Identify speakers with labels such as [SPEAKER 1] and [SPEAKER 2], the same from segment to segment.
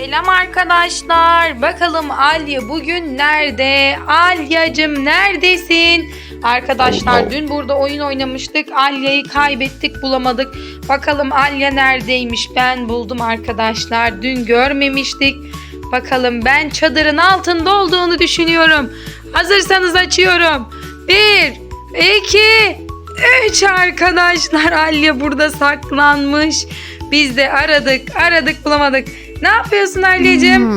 [SPEAKER 1] Selam arkadaşlar. Bakalım Alya bugün nerede? Alyacım neredesin? Arkadaşlar dün burada oyun oynamıştık. Alya'yı kaybettik bulamadık. Bakalım Alya neredeymiş? Ben buldum arkadaşlar. Dün görmemiştik. Bakalım ben çadırın altında olduğunu düşünüyorum. Hazırsanız açıyorum. Bir, iki, üç arkadaşlar. Alya burada saklanmış. Biz de aradık, aradık bulamadık. Ne yapıyorsun Alya'cığım?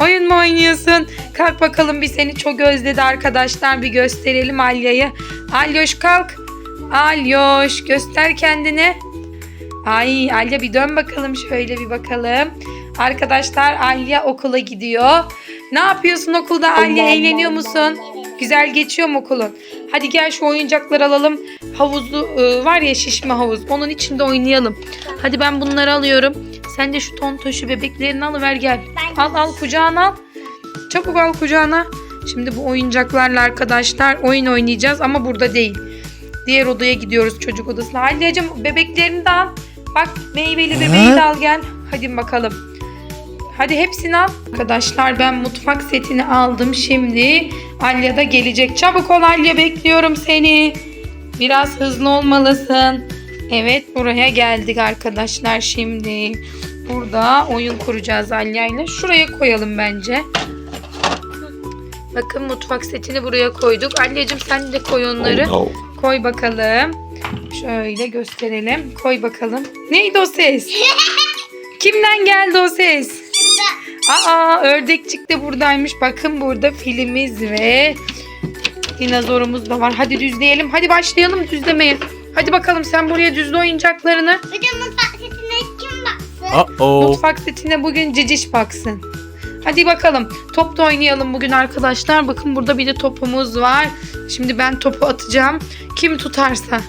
[SPEAKER 1] Oyun mu oynuyorsun? Kalk bakalım bir seni çok özledi arkadaşlar. Bir gösterelim Alya'yı. Alyoş kalk. Alyoş göster kendini. Ay Alya bir dön bakalım şöyle bir bakalım. Arkadaşlar Alya okula gidiyor. Ne yapıyorsun okulda Alya eğleniyor musun? Güzel geçiyor mu okulun? Hadi gel şu oyuncakları alalım. Havuzu e, var ya şişme havuz. Onun içinde oynayalım. Hadi ben bunları alıyorum. Sen de şu tontoşu bebeklerini alıver gel.
[SPEAKER 2] Ben-
[SPEAKER 1] Al al kucağına al. Çabuk al kucağına. Şimdi bu oyuncaklarla arkadaşlar oyun oynayacağız ama burada değil. Diğer odaya gidiyoruz çocuk odasına. Halyacığım bebeklerini de al. Bak meyveli bebeği de al gel. Hadi bakalım. Hadi hepsini al. Arkadaşlar ben mutfak setini aldım şimdi. Alya da gelecek. Çabuk ol Alya bekliyorum seni. Biraz hızlı olmalısın. Evet buraya geldik arkadaşlar şimdi. Burada oyun kuracağız Alya ile. Şuraya koyalım bence. Bakın mutfak setini buraya koyduk. Alyacığım sen de koy onları.
[SPEAKER 3] Oh, no.
[SPEAKER 1] Koy bakalım. Şöyle gösterelim. Koy bakalım. Neydi o ses? Kimden geldi o ses? Aa ördekçik de buradaymış. Bakın burada filimiz ve dinozorumuz da var. Hadi düzleyelim. Hadi başlayalım düzlemeye. Hadi bakalım sen buraya düzle oyuncaklarını.
[SPEAKER 2] Bir de mutfak setine kim baksın?
[SPEAKER 3] Uh-oh.
[SPEAKER 1] Mutfak setine bugün ciciş baksın. Hadi bakalım. Top da oynayalım bugün arkadaşlar. Bakın burada bir de topumuz var. Şimdi ben topu atacağım. Kim tutarsa.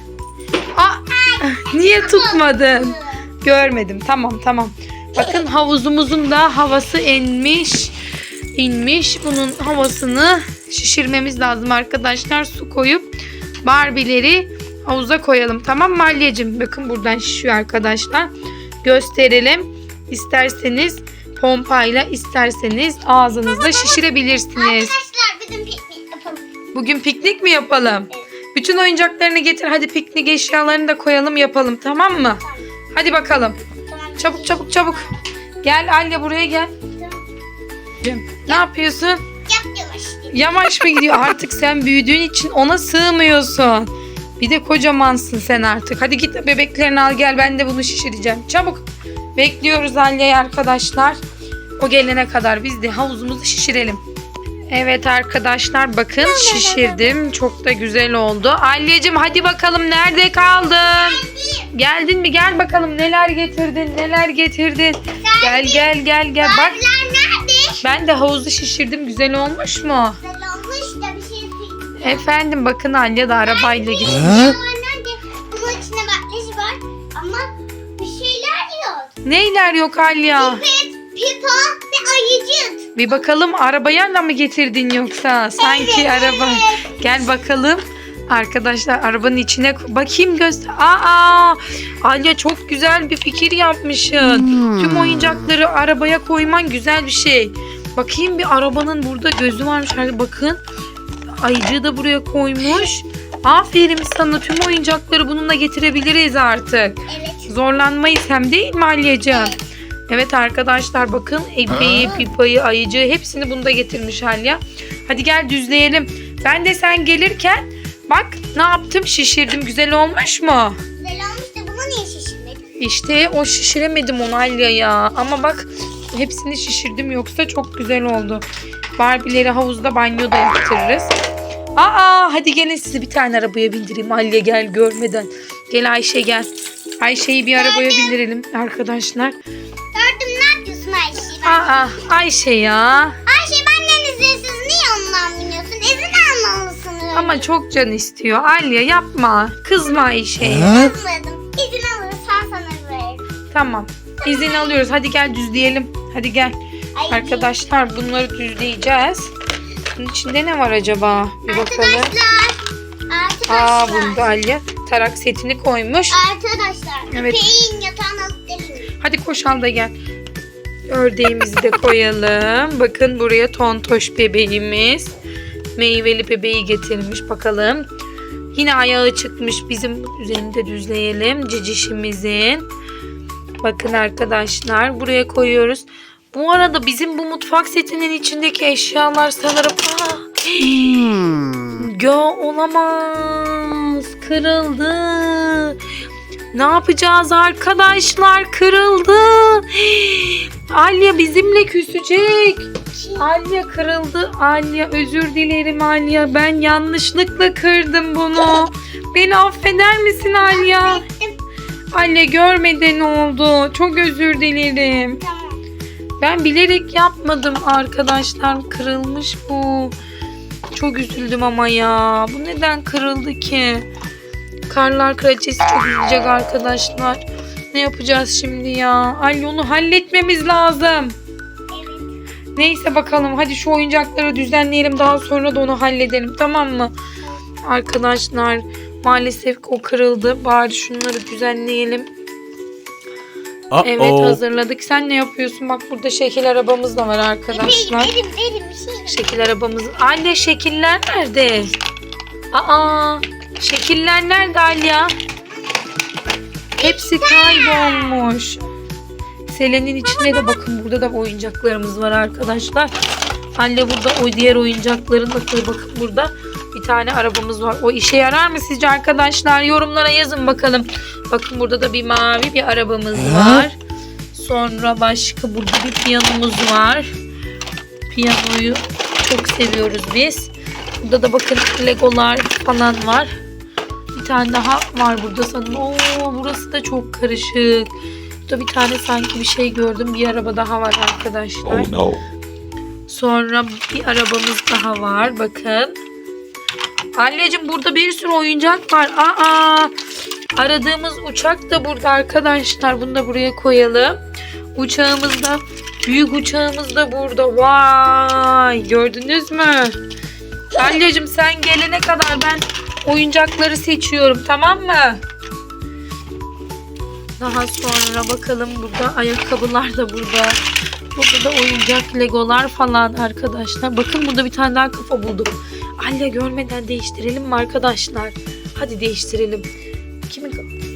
[SPEAKER 1] Aa, niye tutmadın? Görmedim. Tamam tamam. Bakın havuzumuzun da havası inmiş. inmiş. Bunun havasını şişirmemiz lazım arkadaşlar. Su koyup Barbie'leri havuza koyalım. Tamam mı Alya'cığım? Bakın buradan şişiyor arkadaşlar. Gösterelim. İsterseniz pompayla isterseniz ağzınızda şişirebilirsiniz.
[SPEAKER 2] Arkadaşlar bizim piknik yapalım.
[SPEAKER 1] Bugün piknik mi yapalım? Bütün oyuncaklarını getir. Hadi piknik eşyalarını da koyalım yapalım tamam mı? Hadi bakalım. Çabuk çabuk çabuk. Gel Alya buraya gel. Ne yapıyorsun?
[SPEAKER 2] Yap yavaş.
[SPEAKER 1] Yavaş mı gidiyor? Artık sen büyüdüğün için ona sığmıyorsun. Bir de kocamansın sen artık. Hadi git bebeklerini al gel ben de bunu şişireceğim. Çabuk. Bekliyoruz Alya'yı arkadaşlar. O gelene kadar biz de havuzumuzu şişirelim. Evet arkadaşlar bakın şişirdim. Çok da güzel oldu. Alya'cığım hadi bakalım nerede kaldın? Geldin mi? Gel bakalım neler getirdin? Neler getirdin? Gel gel gel gel bak. Ben de havuzu şişirdim. Güzel olmuş mu? Efendim bakın Alya da arabayla?
[SPEAKER 2] Var nerede? Bunun içinde makyaj var ama bir şeyler yok.
[SPEAKER 1] Neyler yok Alya?
[SPEAKER 2] Pip, pipa ve ayıcık.
[SPEAKER 1] Bir bakalım arabayla mı getirdin yoksa? Sanki
[SPEAKER 2] Evet,
[SPEAKER 1] araba.
[SPEAKER 2] evet.
[SPEAKER 1] Gel bakalım. Arkadaşlar arabanın içine bakayım göster. Aa! Alya çok güzel bir fikir yapmışsın. Tüm oyuncakları arabaya koyman güzel bir şey. Bakayım bir arabanın burada gözü varmış. Hadi bakın. Ayıcığı da buraya koymuş. Aferin sana tüm oyuncakları bununla getirebiliriz artık.
[SPEAKER 2] Evet.
[SPEAKER 1] Zorlanmayız hem değil mi Alya'cığım? Evet arkadaşlar bakın ebeği, pipayı, ayıcığı hepsini bunda getirmiş Alya. Hadi gel düzleyelim. Ben de sen gelirken bak ne yaptım şişirdim güzel olmuş mu?
[SPEAKER 2] Güzel olmuş da bunu niye şişirmedin?
[SPEAKER 1] İşte o şişiremedim onu Alya ya. Ama bak hepsini şişirdim yoksa çok güzel oldu. Barbie'leri havuzda banyoda yaptırırız. Aa hadi gelin sizi bir tane arabaya bindireyim. Alya gel görmeden. Gel Ayşe gel. Ayşe'yi bir arabaya bindirelim arkadaşlar.
[SPEAKER 2] Gördüm ne yapıyorsun Ayşe?
[SPEAKER 1] Aa Ayşe ya.
[SPEAKER 2] Ayşe benden izinsiz niye ondan biniyorsun? İzin almalısın.
[SPEAKER 1] Ama çok can istiyor. Alya yapma. Kızma Ayşe'ye.
[SPEAKER 2] Kızmadım. İzin alırsan sana veririm.
[SPEAKER 1] Tamam. İzin alıyoruz. Hadi gel düzleyelim. Hadi gel.
[SPEAKER 2] Ay,
[SPEAKER 1] Arkadaşlar bunları düzleyeceğiz. Bunun içinde ne var acaba? Bir bakalım.
[SPEAKER 2] Arkadaşlar.
[SPEAKER 1] Aa
[SPEAKER 2] Arkadaşlar.
[SPEAKER 1] bunda Alya tarak setini koymuş.
[SPEAKER 2] Arkadaşlar.
[SPEAKER 1] Evet.
[SPEAKER 2] Peyin yatağını alıp gelin.
[SPEAKER 1] Hadi koş al da gel. Ördeğimizi de koyalım. Bakın buraya tontoş bebeğimiz. Meyveli bebeği getirmiş bakalım. Yine ayağı çıkmış. Bizim üzerinde düzleyelim. Cicişimizin. Bakın arkadaşlar buraya koyuyoruz. Bu arada bizim bu mutfak setinin içindeki eşyalar sanırım... Aa, ya olamaz. Kırıldı. Ne yapacağız arkadaşlar? Kırıldı. Alya bizimle küsecek. Alya kırıldı. Alya özür dilerim Alya. Ben yanlışlıkla kırdım bunu. Beni affeder misin Alya? Alya görmeden oldu. Çok özür dilerim.
[SPEAKER 2] Tamam.
[SPEAKER 1] Ben bilerek yapmadım arkadaşlar. Kırılmış bu. Çok üzüldüm ama ya. Bu neden kırıldı ki? Karlar kraliçesi çok üzülecek arkadaşlar. Ne yapacağız şimdi ya? Ay onu halletmemiz lazım. Neyse bakalım. Hadi şu oyuncakları düzenleyelim. Daha sonra da onu halledelim. Tamam mı? Arkadaşlar maalesef o kırıldı. Bari şunları düzenleyelim. Evet
[SPEAKER 3] Uh-oh.
[SPEAKER 1] hazırladık. Sen ne yapıyorsun? Bak burada şekil arabamız da var arkadaşlar.
[SPEAKER 2] Verim verim bir şey.
[SPEAKER 1] Şekil arabamız. Anne şekiller nerede? Aa şekiller nerede Alya? Hepsi kaybolmuş. Selen'in içinde de bakın burada da oyuncaklarımız var arkadaşlar. Anne burada o diğer oyuncakların da koy bakın burada bir tane arabamız var. O işe yarar mı sizce arkadaşlar? Yorumlara yazın bakalım. Bakın burada da bir mavi bir arabamız var. Sonra başka burada bir piyanomuz var. Piyanoyu çok seviyoruz biz. Burada da bakın legolar falan var. Bir tane daha var burada sanırım. Oo burası da çok karışık. Burada bir tane sanki bir şey gördüm. Bir araba daha var arkadaşlar.
[SPEAKER 3] Oh no.
[SPEAKER 1] Sonra bir arabamız daha var. Bakın. Anneciğim burada bir sürü oyuncak var. Aa, aradığımız uçak da burada arkadaşlar. Bunu da buraya koyalım. Uçağımız da büyük uçağımız da burada. Vay gördünüz mü? Anneciğim sen gelene kadar ben oyuncakları seçiyorum tamam mı? Daha sonra bakalım burada ayakkabılar da burada. Burada da oyuncak legolar falan arkadaşlar. Bakın burada bir tane daha kafa buldum. Alya görmeden değiştirelim mi arkadaşlar? Hadi değiştirelim. Kimin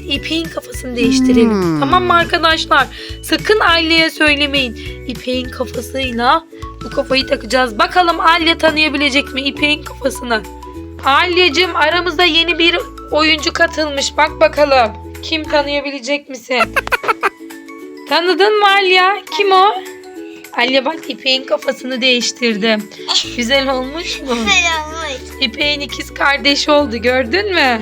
[SPEAKER 1] İpek'in kafasını değiştirelim. Tamam mı arkadaşlar? Sakın Alya'ya söylemeyin. İpek'in kafasıyla bu kafayı takacağız. Bakalım Alya tanıyabilecek mi İpek'in kafasını? Alya'cığım aramıza yeni bir oyuncu katılmış. Bak bakalım. Kim tanıyabilecek misin? Tanıdın mı Alya? Kim o? Alya bak İpek'in kafasını değiştirdi. Güzel olmuş mu?
[SPEAKER 2] Selamünaleyküm.
[SPEAKER 1] İpek'in ikiz kardeşi oldu gördün mü?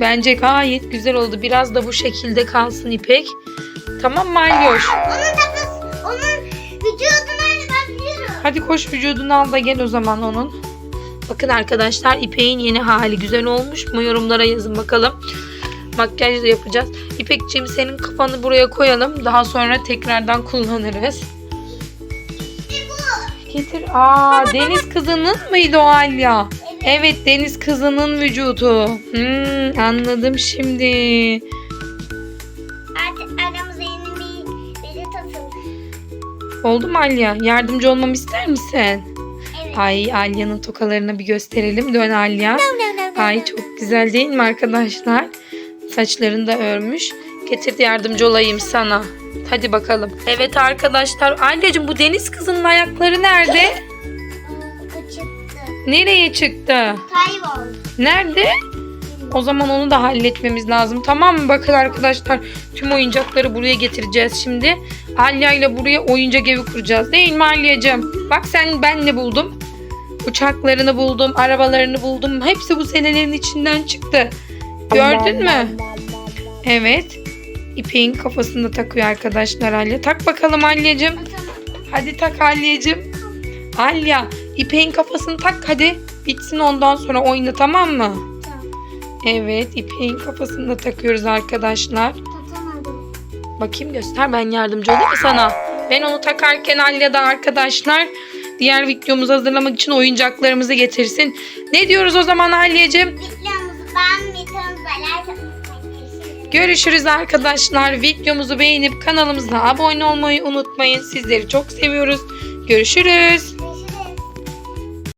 [SPEAKER 1] Bence gayet güzel oldu. Biraz da bu şekilde kalsın İpek. Tamam mı Alyoş?
[SPEAKER 2] Onun kafası, onun vücudu nerede ben biliyorum.
[SPEAKER 1] Hadi koş vücudunu al da gel o zaman onun. Bakın arkadaşlar İpek'in yeni hali güzel olmuş mu? Yorumlara yazın bakalım. Makyaj da yapacağız. İpekciğim senin kafanı buraya koyalım. Daha sonra tekrardan kullanırız. Getir. Aa deniz kızının mıydı o Alya? Evet deniz kızının vücudu. Hmm, anladım şimdi.
[SPEAKER 2] Artık aramıza yeni bir biri katıldı.
[SPEAKER 1] Oldu mu Alya? Yardımcı olmamı ister misin?
[SPEAKER 2] Evet.
[SPEAKER 1] Ay Alya'nın tokalarını bir gösterelim. Dön Alya. Ay çok güzel değil mi arkadaşlar? Saçlarını da örmüş. Getir de yardımcı olayım sana. Hadi bakalım. Evet arkadaşlar. Alyacığım bu deniz kızının ayakları nerede?
[SPEAKER 2] Çıktı.
[SPEAKER 1] Nereye çıktı?
[SPEAKER 2] Kayboldu.
[SPEAKER 1] Nerede? O zaman onu da halletmemiz lazım. Tamam mı? Bakın arkadaşlar tüm oyuncakları buraya getireceğiz şimdi. Alya ile buraya oyuncak evi kuracağız. Değil mi Alya'cığım? Bak sen ben ne buldum? Uçaklarını buldum, arabalarını buldum. Hepsi bu senelerin içinden çıktı. Gördün mü? Evet. İpeğin kafasında takıyor arkadaşlar Alya. Tak bakalım Alya'cığım. Hadi tak Alya'cığım. Alya, İpek'in kafasını tak hadi. Bitsin ondan sonra oyna tamam mı?
[SPEAKER 2] Tamam.
[SPEAKER 1] Evet, İpek'in kafasını da takıyoruz arkadaşlar. Bakayım göster ben yardımcı olayım mı sana? Ben onu takarken Alya da arkadaşlar diğer videomuzu hazırlamak için oyuncaklarımızı getirsin. Ne diyoruz o zaman Alya'cığım?
[SPEAKER 2] Videomuzu beğenmeyi, kanalımıza like.
[SPEAKER 1] Görüşürüz arkadaşlar. Videomuzu beğenip kanalımıza abone olmayı unutmayın. Sizleri çok seviyoruz. Görüşürüz.